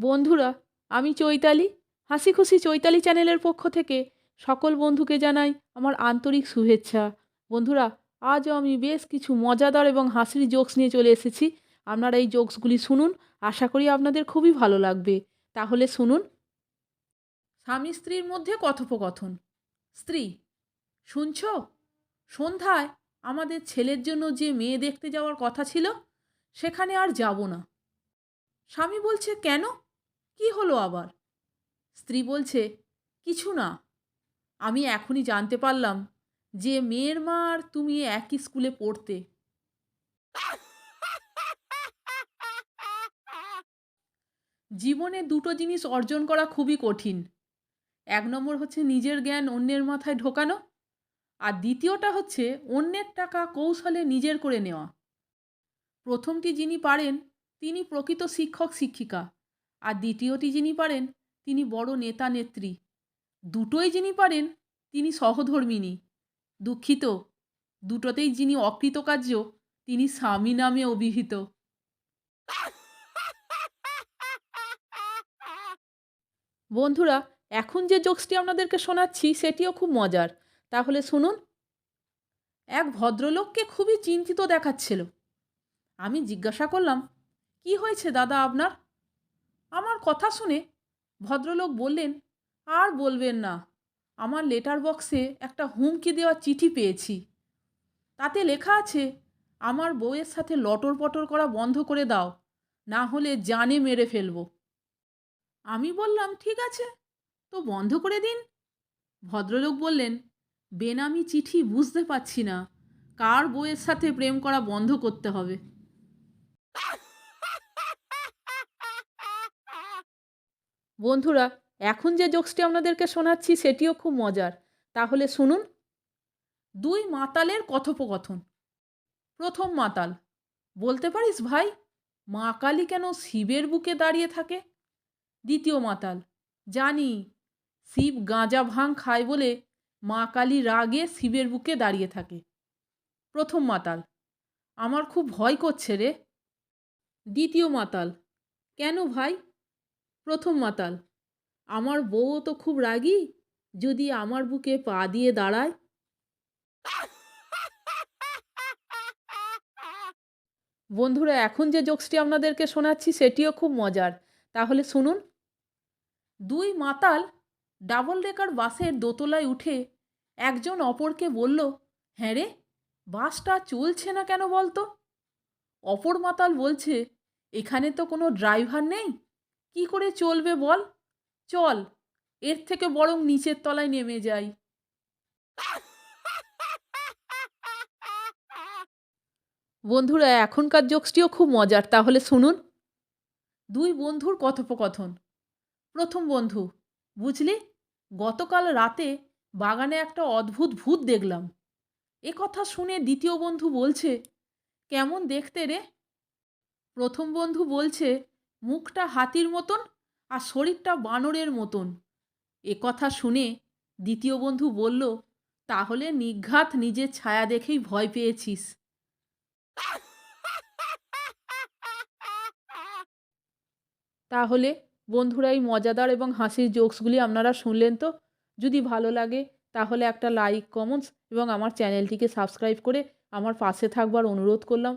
বন্ধুরা, আমি চৈতালি। হাসি খুশি চৈতালি চ্যানেলের পক্ষ থেকে সকল বন্ধুকে জানাই আমার আন্তরিক শুভেচ্ছা। বন্ধুরা, আজও আমি বেশ কিছু মজাদার এবং হাসির জোকস নিয়ে চলে এসেছি। আপনারা এই জোকসগুলি শুনুন, আশা করি আপনাদের খুবই ভালো লাগবে। তাহলে শুনুন। স্বামী স্ত্রীর মধ্যে কথোপকথন। স্ত্রী, শুনছ? সন্ধ্যায় আমাদের ছেলের জন্য যে মেয়ে দেখতে যাওয়ার কথা ছিল, সেখানে আর যাব না। স্বামী বলছে, কেন? কি হলো আবার? স্ত্রী বলছে, কিছু না। আমি এখনই জানতে পারলাম যে মেয়ের মা আর তুমি একই স্কুলে পড়তে। জীবনে দুটো জিনিস অর্জন করা খুবই কঠিন। এক নম্বর হচ্ছে নিজের জ্ঞান অন্যের মাথায় ঢোকানো আর দ্বিতীয়টা হচ্ছে অন্যের টাকা কৌশলে নিজের করে নেওয়া। প্রথমটি যিনি পারেন, তিনি প্রকৃত শিক্ষক, শিক্ষিকা। আর দ্বিতীয়টি যিনি পারেন, তিনি বড় নেতা নেত্রী। দুটোই যিনি পারেন, তিনি সহধর্মিনী দুঃখিত, দুটোতেই যিনি অকৃতকার্য, তিনি স্বামী নামে অভিহিত। বন্ধুরা, এখন যে জোকসটি আপনাদেরকে শোনাচ্ছি, সেটিও খুব মজার। তাহলে শুনুন। এক ভদ্রলোককে খুবই চিন্তিত দেখাচ্ছিল। আমি জিজ্ঞাসা করলাম, কি হয়েছে দাদা আপনার? আমার কথা শুনে ভদ্রলোক বললেন, আর বলবেন না, আমার লেটার বক্সে একটা হুমকি দেওয়া চিঠি পেয়েছি। তাতে লেখা আছে, আমার বউয়ের সাথে লটর পটর করা বন্ধ করে দাও, না হলে জানে মেরে ফেলব। আমি বললাম, ঠিক আছে, তো বন্ধ করে দিন। ভদ্রলোক বললেন, বেনামি চিঠি বুঝতে পারছি না, কার বউয়ের সাথে প্রেম করা বন্ধ করতে হবে? বন্ধুরা, এখন যে জোকসটি আপনাদেরকে শোনাচ্ছি, সেটিও খুব মজার। তাহলে শুনুন। দুই মাতালের কথোপকথন। প্রথম মাতাল, বলতে পারিস ভাই, মা কালী কেন শিবের বুকে দাঁড়িয়ে থাকে? দ্বিতীয় মাতাল, জানি, শিব গাঁজা ভাং খায় বলে মা কালী রাগে শিবের বুকে দাঁড়িয়ে থাকে। প্রথম মাতাল, আমার খুব ভয় করছে রে। দ্বিতীয় মাতাল, কেন ভাই প্রথম মাতাল। আমার বউও তো খুব রাগী, যদি আমার বুকে পা দিয়ে দাঁড়ায়। বন্ধুরা, এখন যে জোকসটি আপনাদেরকে শোনাচ্ছি, সেটিও খুব মজার। তাহলে শুনুন। দুই মাতাল ডাবল ডেকার বাসের দোতলায় উঠে একজন অপরকে বলল হ্যাঁ রে, বাসটা চলছে না কেন বলতো? অপর মাতাল বলছে, এখানে তো কোনো ড্রাইভার নেই কি করে চলবে বল? চল, এর থেকে বরং নিচের তলায় নেমে যাই। বন্ধুরা, এখনকার জোকসটিও খুব মজার, তাহলে শুনুন। দুই বন্ধুর কথোপকথন। প্রথম বন্ধু, বুঝলি? গতকাল রাতে বাগানে একটা অদ্ভুত ভূত দেখলাম। এ কথা শুনে দ্বিতীয় বন্ধু বলছে, কেমন দেখতে রে? প্রথম বন্ধু বলছে মুখটা হাতির মতন আর শরীরটা বানরের মতন। এ কথা শুনে দ্বিতীয় বন্ধু বলল, তাহলে নিঘাত নিজের ছায়া দেখেই ভয় পেয়েছিস। তাহলে বন্ধুরা, এই মজাদার এবং হাসির জোকসগুলি আপনারা শুনলেন তো? যদি ভালো লাগে, তাহলে একটা লাইক, কমেন্টস এবং আমার চ্যানেলটিকে সাবস্ক্রাইব করে আমার পাশে থাকবার অনুরোধ করলাম।